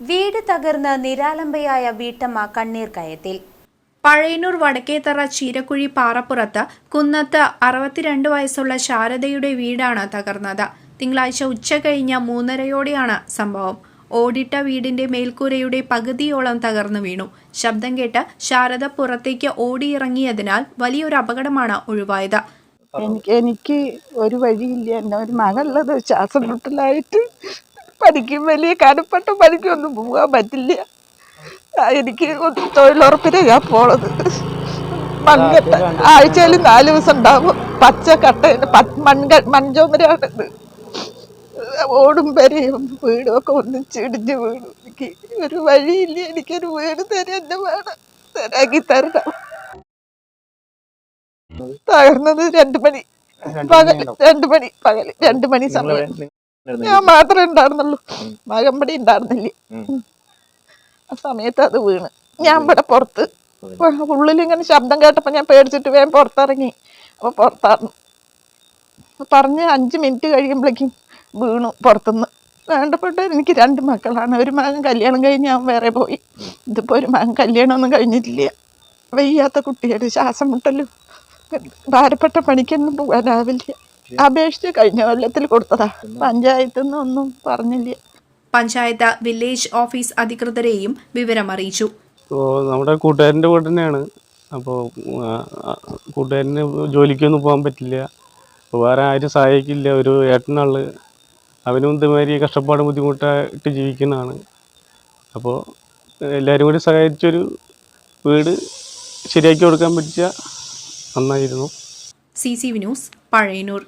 വീട് തകർന്ന് നിരാലംബയായ വീട്ടമ്മ കണ്ണീർ കയത്തിൽ. പഴയന്നൂർ വടക്കേത്തറ ചീരക്കുഴി പാറപ്പുറത്ത് കുന്നത്ത് അറുപത്തിരണ്ട് വയസ്സുള്ള ശാരദയുടെ വീടാണ് തകർന്നത്. തിങ്കളാഴ്ച ഉച്ച കഴിഞ്ഞ മൂന്നരയോടെയാണ് സംഭവം. ഓടിട്ട വീടിന്റെ മേൽക്കൂരയുടെ പകുതിയോളം തകർന്നു വീണു. ശബ്ദം കേട്ട് ശാരദ പുറത്തേക്ക് ഓടിയിറങ്ങിയതിനാൽ വലിയൊരു അപകടമാണ് ഒഴിവായത്. എനിക്ക് എനിക്ക് ഒരു വഴിയില്ല. എന്നെ ഒരു മകളുള്ളത് ശ്വാസം മുട്ടലായിട്ട് പണിക്കും വലിയ കനപ്പെട്ട ഒന്നും പോകാൻ പറ്റില്ല. എനിക്ക് തൊഴിലുറപ്പിനെ ഞാൻ പോണത്. മൺകട്ട ആഴ്ചയിൽ നാല് ദിവസം ഉണ്ടാവും. പച്ച കട്ട മൺക മൺചോമരാണ് ഇത്. ഓടും വരെയും വീടും ഒക്കെ ഒന്നിച്ച് ഇടിഞ്ഞ് വീണു. എനിക്ക് ഒരു വഴിയില്ല. എനിക്കൊരു വീട് തരാൻ എന്നെ വേണം. തരാക്കി തരണം. തകർന്നത് രണ്ടു മണി. പകൽ രണ്ടു മണി പകൽ രണ്ടു മണി സമയം. ഞാൻ മാത്രമേ ഉണ്ടായിരുന്നുള്ളൂ. മകമ്പടി ഉണ്ടായിരുന്നില്ല. ആ സമയത്ത് അത് വീണ്. ഞാൻ ഇവിടെ പുറത്ത് ഉള്ളിൽ ഇങ്ങനെ ശബ്ദം കേട്ടപ്പോ ഞാൻ പേടിച്ചിട്ട് വേഗം പുറത്തിറങ്ങി. അപ്പൊ പുറത്തായിരുന്നു പറഞ്ഞ് അഞ്ച് മിനിറ്റ് കഴിയുമ്പോഴേക്കും വീണു പുറത്തുനിന്ന് വേണ്ടപ്പെട്ട എനിക്ക് രണ്ട് മക്കളാണ്. ഒരു മകൻ കല്യാണം കഴിഞ്ഞ് ഞാൻ വേറെ പോയി. ഇതിപ്പോ ഒരു മകൻ കല്യാണമൊന്നും കഴിഞ്ഞിട്ടില്ല. വയ്യാത്ത കുട്ടിയുടെ ശ്വാസം മുട്ടലും. ഭാരപ്പെട്ട പണിക്കൊന്നും പോകാനാവില്ല. അപേക്ഷിച്ച് കഴിഞ്ഞ കൊല്ലത്തിൽ കൊടുത്തതാ. പഞ്ചായത്തിൽ നിന്ന് ഒന്നും പറഞ്ഞില്ല. പഞ്ചായത്ത് വില്ലേജ് ഓഫീസ് അധികൃതരെയും വിവരം അറിയിച്ചു നമ്മുടെ കൂട്ടുകാരന്റെ വീട് തന്നെയാണ്. അപ്പോൾ കൂട്ടുകാരന് ജോലിക്കൊന്നും പോകാൻ പറ്റില്ല. അപ്പോൾ വേറെ ആരും സഹായിക്കില്ല. ഒരു ഏട്ടനാൾ. അവനും ഇതുമാതിരി കഷ്ടപ്പാട് ബുദ്ധിമുട്ടായിട്ട് ജീവിക്കുന്നതാണ്. അപ്പോൾ എല്ലാവരും കൂടി സഹായിച്ചൊരു വീട് ശരിയാക്കി കൊടുക്കാൻ പറ്റിയ നന്നായിരുന്നു. C C V news Pazhayannur.